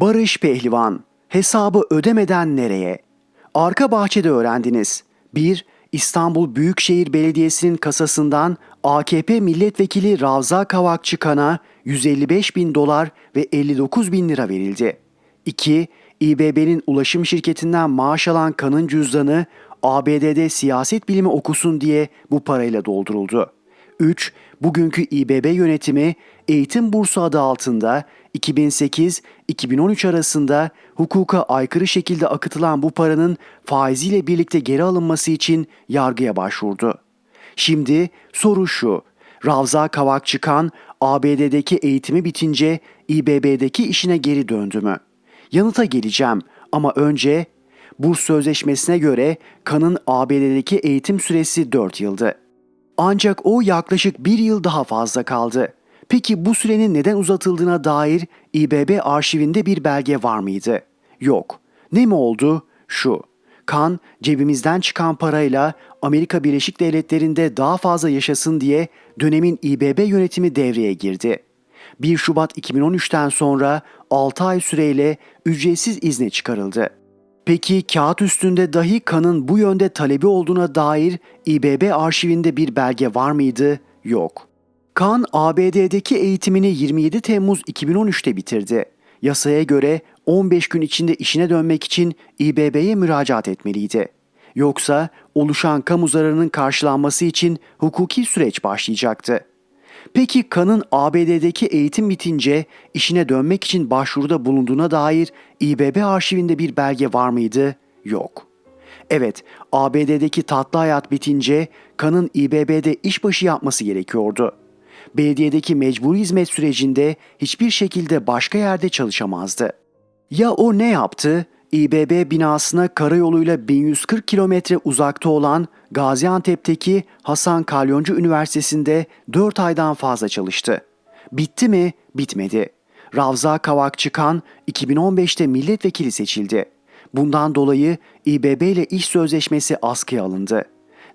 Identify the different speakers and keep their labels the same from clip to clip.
Speaker 1: Barış Pehlivan, hesabı ödemeden nereye? Arka bahçede öğrendiniz. 1. İstanbul Büyükşehir Belediyesi'nin kasasından AKP milletvekili Ravza Kavakçı Kan'a 155 bin dolar ve 59 bin lira verildi. 2. İBB'nin ulaşım şirketinden maaş alan Kan'ın cüzdanı ABD'de siyaset bilimi okusun diye bu parayla dolduruldu. 3. Bugünkü İBB yönetimi eğitim bursu adı altında 2008-2013 arasında hukuka aykırı şekilde akıtılan bu paranın faiziyle birlikte geri alınması için yargıya başvurdu. Şimdi soru şu. Ravza Kavakçıkan ABD'deki eğitimi bitince İBB'deki işine geri döndü mü? Yanıta geleceğim ama önce burs sözleşmesine göre Kan'ın ABD'deki eğitim süresi 4 yıldı. Ancak o yaklaşık bir yıl daha fazla kaldı. Peki bu sürenin neden uzatıldığına dair İBB arşivinde bir belge var mıydı? Yok. Ne mi oldu? Şu. Kan cebimizden çıkan parayla Amerika Birleşik Devletleri'nde daha fazla yaşasın diye dönemin İBB yönetimi devreye girdi. 1 Şubat 2013'ten sonra 6 ay süreyle ücretsiz izne çıkarıldı. Peki kağıt üstünde dahi kanın bu yönde talebi olduğuna dair İBB arşivinde bir belge var mıydı? Yok. Kan ABD'deki eğitimini 27 Temmuz 2013'te bitirdi. Yasaya göre 15 gün içinde işine dönmek için İBB'ye müracaat etmeliydi. Yoksa oluşan kamu zararının karşılanması için hukuki süreç başlayacaktı. Peki Kan'ın ABD'deki eğitim bitince işine dönmek için başvuruda bulunduğuna dair İBB arşivinde bir belge var mıydı? Yok. Evet, ABD'deki tatlı hayat bitince Kan'ın İBB'de işbaşı yapması gerekiyordu. Belediyedeki mecburi hizmet sürecinde hiçbir şekilde başka yerde çalışamazdı. Ya o ne yaptı? İBB binasına karayoluyla 1140 kilometre uzakta olan Gaziantep'teki Hasan Kalyoncu Üniversitesi'nde 4 aydan fazla çalıştı. Bitti mi? Bitmedi. Ravza Kavakçıkan 2015'te milletvekili seçildi. Bundan dolayı İBB ile iş sözleşmesi askıya alındı.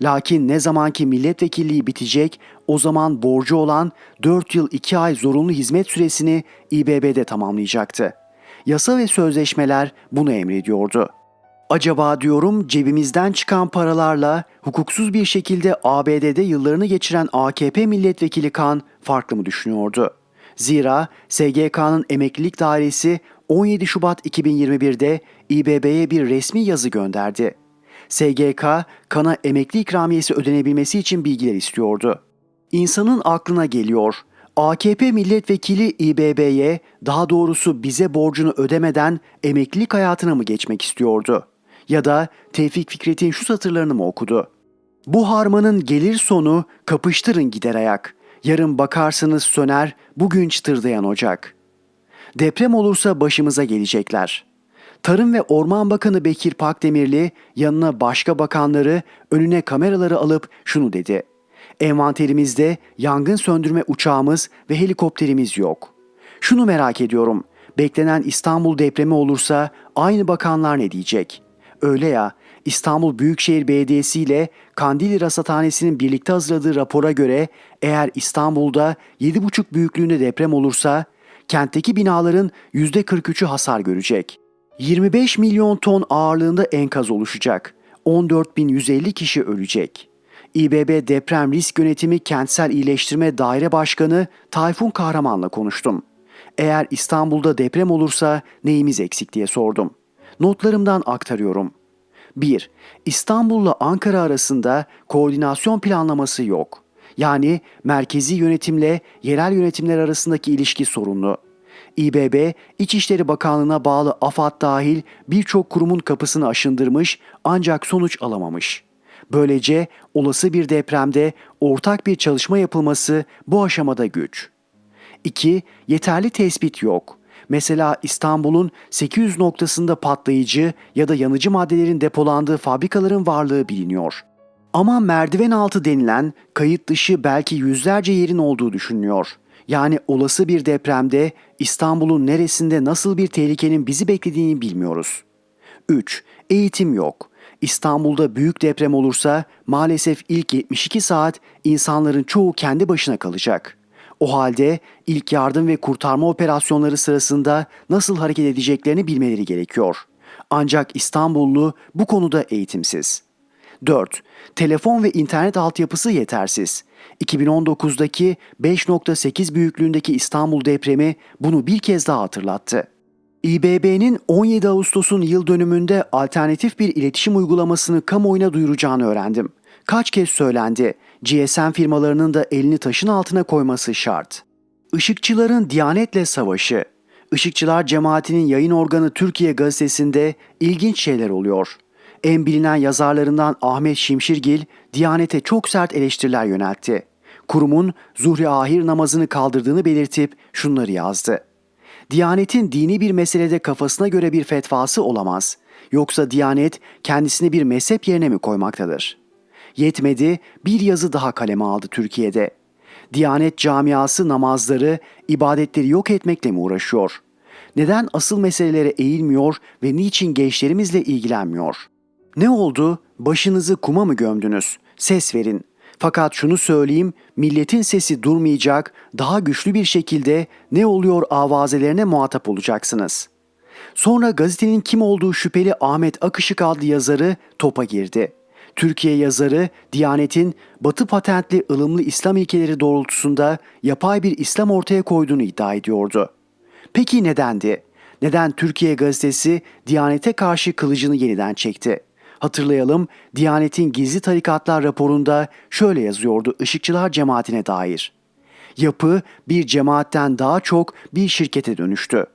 Speaker 1: Lakin ne zamanki milletvekilliği bitecek o zaman borcu olan 4 yıl 2 ay zorunlu hizmet süresini İBB'de tamamlayacaktı. Yasa ve sözleşmeler bunu emrediyordu. Acaba diyorum cebimizden çıkan paralarla hukuksuz bir şekilde ABD'de yıllarını geçiren AKP milletvekili Kan farklı mı düşünüyordu? Zira SGK'nın emeklilik dairesi 17 Şubat 2021'de İBB'ye bir resmi yazı gönderdi. SGK, Kan'a emekli ikramiyesi ödenebilmesi için bilgiler istiyordu. İnsanın aklına geliyor. AKP milletvekili İBB'ye, daha doğrusu bize borcunu ödemeden emeklilik hayatına mı geçmek istiyordu? Ya da Tevfik Fikret'in şu satırlarını mı okudu? Bu harmanın gelir sonu kapıştırın gider ayak. Yarın bakarsınız söner, bugün çıtırdayan ocak. Deprem olursa başımıza gelecekler. Tarım ve Orman Bakanı Bekir Pakdemirli yanına başka bakanları önüne kameraları alıp şunu dedi. Envanterimizde yangın söndürme uçağımız ve helikopterimiz yok. Şunu merak ediyorum. Beklenen İstanbul depremi olursa aynı bakanlar ne diyecek? Öyle ya İstanbul Büyükşehir Belediyesi ile Kandilli Rasathanesi'nin birlikte hazırladığı rapora göre eğer İstanbul'da 7,5 büyüklüğünde deprem olursa kentteki binaların %43'ü hasar görecek. 25 milyon ton ağırlığında enkaz oluşacak. 14.150 kişi ölecek. İBB Deprem Risk Yönetimi Kentsel İyileştirme Daire Başkanı Tayfun Kahraman'la konuştum. Eğer İstanbul'da deprem olursa neyimiz eksik diye sordum. Notlarımdan aktarıyorum. 1. İstanbul'la Ankara arasında koordinasyon planlaması yok. Yani merkezi yönetimle yerel yönetimler arasındaki ilişki sorunlu. İBB, İçişleri Bakanlığı'na bağlı AFAD dahil birçok kurumun kapısını aşındırmış ancak sonuç alamamış. Böylece olası bir depremde ortak bir çalışma yapılması bu aşamada güç. 2. Yeterli tespit yok. Mesela İstanbul'un 800 noktasında patlayıcı ya da yanıcı maddelerin depolandığı fabrikaların varlığı biliniyor. Ama merdiven altı denilen kayıt dışı belki yüzlerce yerin olduğu düşünülüyor. Yani olası bir depremde İstanbul'un neresinde nasıl bir tehlikenin bizi beklediğini bilmiyoruz. 3. Eğitim yok. İstanbul'da büyük deprem olursa maalesef ilk 72 saat insanların çoğu kendi başına kalacak. O halde ilk yardım ve kurtarma operasyonları sırasında nasıl hareket edeceklerini bilmeleri gerekiyor. Ancak İstanbullu bu konuda eğitimsiz. 4. Telefon ve internet altyapısı yetersiz. 2019'daki 5.8 büyüklüğündeki İstanbul depremi bunu bir kez daha hatırlattı. İBB'nin 17 Ağustos'un yıl dönümünde alternatif bir iletişim uygulamasını kamuoyuna duyuracağını öğrendim. Kaç kez söylendi, GSM firmalarının da elini taşın altına koyması şart. Işıkçıların Diyanet'le savaşı. Işıkçılar cemaatinin yayın organı Türkiye gazetesinde ilginç şeyler oluyor. En bilinen yazarlarından Ahmet Şimşirgil, Diyanet'e çok sert eleştiriler yöneltti. Kurumun zuhri ahir namazını kaldırdığını belirtip şunları yazdı. Diyanetin dini bir meselede kafasına göre bir fetvası olamaz. Yoksa Diyanet kendisini bir mezhep yerine mi koymaktadır? Yetmedi, bir yazı daha kaleme aldı Türkiye'de. Diyanet camiası namazları, ibadetleri yok etmekle mi uğraşıyor? Neden asıl meselelere eğilmiyor ve niçin gençlerimizle ilgilenmiyor? Ne oldu? Başınızı kuma mı gömdünüz? Ses verin. Fakat şunu söyleyeyim, milletin sesi durmayacak, daha güçlü bir şekilde ne oluyor avazelerine muhatap olacaksınız. Sonra gazetenin kim olduğu şüpheli Ahmet Akışık adlı yazarı topa girdi. Türkiye yazarı Diyanet'in Batı patentli ılımlı İslam ilkeleri doğrultusunda yapay bir İslam ortaya koyduğunu iddia ediyordu. Peki nedendi? Neden Türkiye gazetesi Diyanet'e karşı kılıcını yeniden çekti? Hatırlayalım, Diyanet'in gizli tarikatlar raporunda şöyle yazıyordu Işıkçılar cemaatine dair. Yapı bir cemaatten daha çok bir şirkete dönüştü.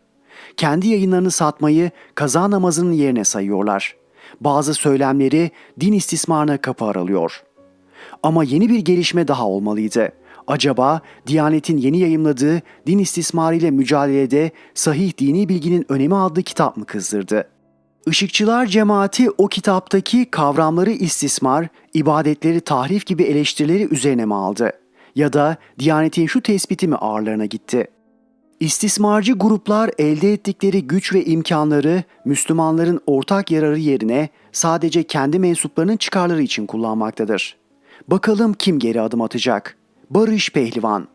Speaker 1: Kendi yayınlarını satmayı kaza namazının yerine sayıyorlar. Bazı söylemleri din istismarına kapı aralıyor. Ama yeni bir gelişme daha olmalıydı. Acaba Diyanet'in yeni yayımladığı din istismarı ile mücadelede sahih dini bilginin önemi adlı kitap mı kızdırdı? Işıkçılar cemaati o kitaptaki kavramları istismar, ibadetleri tahrif gibi eleştirileri üzerine mi aldı? Ya da Diyanet'in şu tespiti mi ağırlarına gitti? İstismarcı gruplar elde ettikleri güç ve imkanları Müslümanların ortak yararı yerine sadece kendi mensuplarının çıkarları için kullanmaktadır. Bakalım kim geri adım atacak? Barış Pehlivan